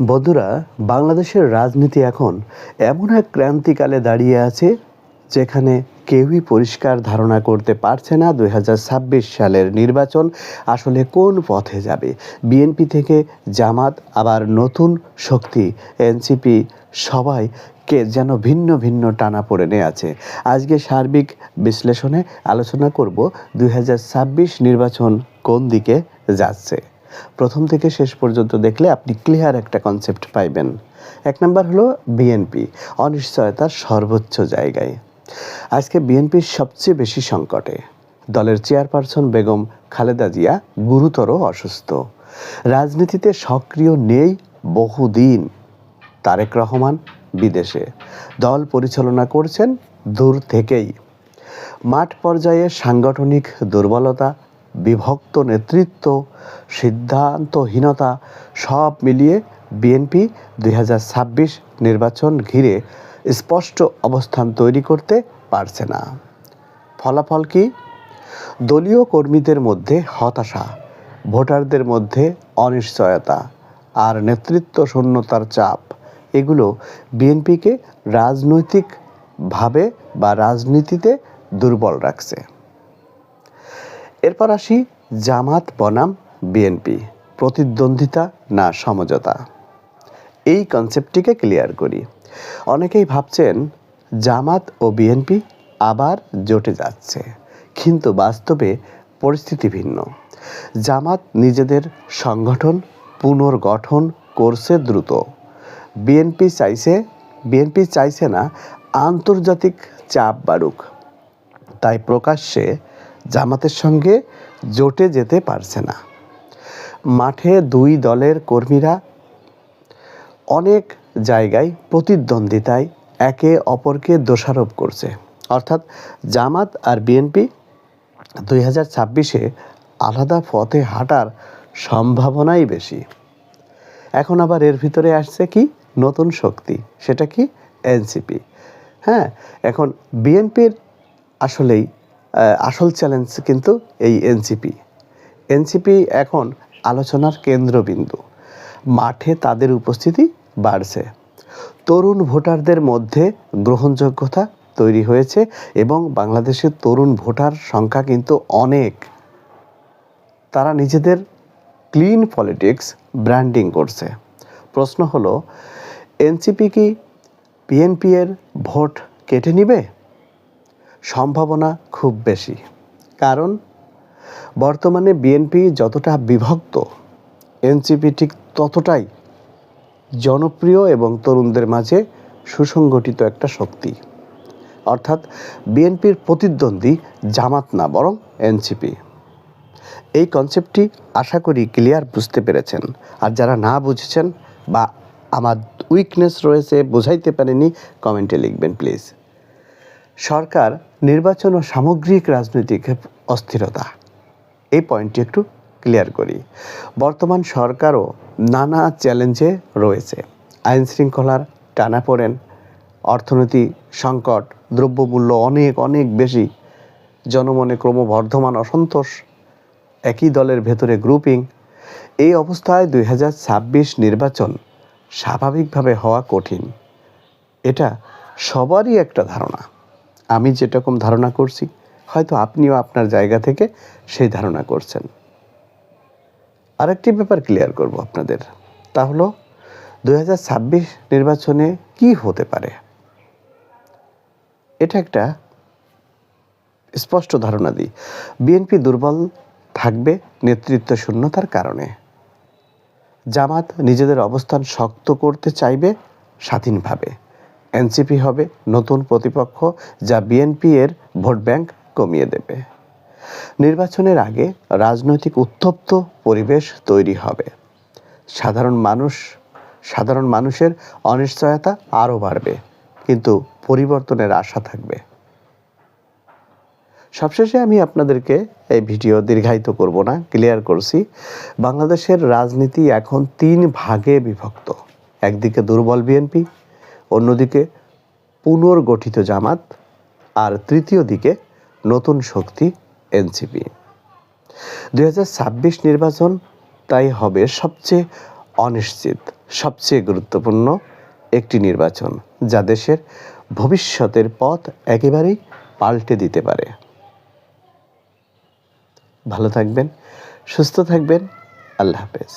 বন্ধুরা, বাংলাদেশের রাজনীতি এখন এমন এক ক্রান্তিকালে দাঁড়িয়ে আছে যেখানে কেউই পরিষ্কার ধারণা করতে পারছে না দুই হাজার ছাব্বিশ সালের নির্বাচন আসলে কোন পথে যাবে। বিএনপি থেকে জামাত, আবার নতুন শক্তি, এনসিপি, সবাই কে যেন ভিন্ন ভিন্ন টানা পড়ে আছে। আজকে সার্বিক বিশ্লেষণে আলোচনা করব দুই হাজার ছাব্বিশ নির্বাচন কোন দিকে যাচ্ছে। প্রথম থেকে শেষ পর্যন্ত দেখলে আপনি ক্লিয়ার একটা কনসেপ্ট পাইবেন। এক নম্বর হলো বিএনপি অনিশ্চয়তার সর্বোচ্চ জায়গায়। আজকে বিএনপির সবচেয়ে বেশি সংকটে। দলের চেয়ারপারসন বেগম খালেদা জিয়া গুরুতর অসুস্থ। রাজনীতিতে সক্রিয় নেই বহুদিন। তারেক রহমান বিদেশে। দল পরিচালনা করছেন দূর থেকেই। মাঠ পর্যায়ে সাংগঠনিক দুর্বলতা বিভক্ত নেতৃত্ব, সিদ্ধান্তহীনতা সব মিলিয়ে বিএনপি দুই হাজার ছাব্বিশ নির্বাচন ঘিরে স্পষ্ট অবস্থান তৈরি করতে পারছে না। ফলাফল কি? দলীয় কর্মীদের মধ্যে হতাশা, ভোটারদের মধ্যে অনিশ্চয়তা আর নেতৃত্ব শূন্যতার চাপ, এগুলো বিএনপিকে রাজনৈতিকভাবে বা রাজনীতিতে দুর্বল রাখছে। এরপর আসি জামাত বনাম বিএনপি, প্রতিদ্বন্দ্বিতা না সমঝোতা। এই কনসেপ্টটিকে ক্লিয়ার করি। অনেকেই ভাবছেন জামাত ও বিএনপি আবার জোটে যাচ্ছে, কিন্তু বাস্তবে পরিস্থিতি ভিন্ন। জামাত নিজেদের সংগঠন পুনর্গঠন করছে দ্রুত। বিএনপি চাইছে বিএনপি চাইছে না আন্তর্জাতিক চাপ বাড়ুক। তাই প্রকাশ্যে জামাতের সঙ্গে জোটে যেতে পারছে না। মাঠে দুই দলের কর্মীরা অনেক জায়গায় প্রতিদ্বন্দ্বিতায় একে অপরকে দোষারোপ করছে। অর্থাৎ জামাত আর বিএনপি দুই হাজার ছাব্বিশে আলাদা পথে হাঁটার সম্ভাবনাই বেশি। এখন আবার এর ভিতরে আসছে কি? নতুন শক্তি। সেটা কি? এনসিপি। হ্যাঁ এখন বিএনপির আসলেই আসল চ্যালেঞ্জ কিন্তু এই এনসিপি এনসিপি এখন আলোচনার কেন্দ্রবিন্দু। মাঠে তাদের উপস্থিতি বাড়ছে। তরুণ ভোটারদের মধ্যে গ্রহণযোগ্যতা তৈরি হয়েছে এবং বাংলাদেশের তরুণ ভোটার সংখ্যা কিন্তু অনেক। তারা নিজেদের ক্লিন পলিটিক্স ব্র্যান্ডিং করছে। প্রশ্ন হলো এনসিপি কি বিএনপি এর ভোট কেটে নিবে? সম্ভাবনা খুব বেশি। কারণ, বর্তমানে বিএনপি যতটা বিভক্ত এনসিপি ঠিক ততটাই জনপ্রিয় এবং তরুণদের মাঝে সুসংগঠিত একটা শক্তি। অর্থাৎ বিএনপির প্রতিদ্বন্দ্বী জামাত না, বরং এনসিপি এই কনসেপ্টটি আশা করি ক্লিয়ার বুঝতে পেরেছেন। আর যারা না বুঝেছেন বা আমার উইকনেস রয়েছে, বোঝাইতে পারেনি কমেন্টে লিখবেন প্লিজ সরকার নির্বাচন ও সামগ্রিক রাজনৈতিক অস্থিরতা। এই পয়েন্টটি একটু ক্লিয়ার করি। বর্তমান সরকারও নানা চ্যালেঞ্জে রয়েছে। আইন শৃঙ্খলার টানাপোড়েন অর্থনীতি সংকট, দ্রব্যমূল্য অনেক অনেক বেশি। জনমনে ক্রমবর্ধমান অসন্তোষ, একই দলের ভেতরে গ্রুপিং এই অবস্থায় দুই হাজার ছাব্বিশ নির্বাচন স্বাভাবিকভাবে হওয়া কঠিন। এটা সবারই একটা ধারণা। আমি যেরকম ধারণা করছি, হয়তো আপনিও আপনার জায়গা থেকে সেই ধারণা করছেন। আরেকটি ব্যাপার ক্লিয়ার করব আপনাদের। তা হলো দু হাজার ছাব্বিশ নির্বাচনে কি হতে পারে? এটা একটা স্পষ্ট ধারণা দিই। বিএনপি দুর্বল থাকবে নেতৃত্ব শূন্যতার কারণে। জামাত নিজেদের অবস্থান শক্ত করতে চাইবে স্বাধীনভাবে। এনসিপি হবে নতুন প্রতিপক্ষ যা বিএনপি এর ভোট ব্যাংক কমিয়ে দেবে। নির্বাচনের আগে রাজনৈতিক উত্তপ্ত পরিবেশ তৈরি হবে। সাধারণ মানুষ, সাধারণ মানুষের অনিশ্চয়তা আরও বাড়বে, কিন্তু পরিবর্তনের আশা থাকবে। সবশেষে আমি আপনাদেরকে এই ভিডিও দীর্ঘায়িত করব না, ক্লিয়ার করছি। বাংলাদেশের রাজনীতি এখন তিন ভাগে বিভক্ত। একদিকে দুর্বল বিএনপি অন্যদিকে পুনর্গঠিত জামাত আর তৃতীয় দিকে নতুন শক্তি এনসিপি। দুই হাজার ছাব্বিশ নির্বাচন তাই হবে সবচেয়ে অনিশ্চিত, সবচেয়ে গুরুত্বপূর্ণ একটি নির্বাচন যা দেশের ভবিষ্যতের পথ একেবারেই পাল্টে দিতে পারে। ভালো থাকবেন, সুস্থ থাকবেন, আল্লাহ হাফেজ।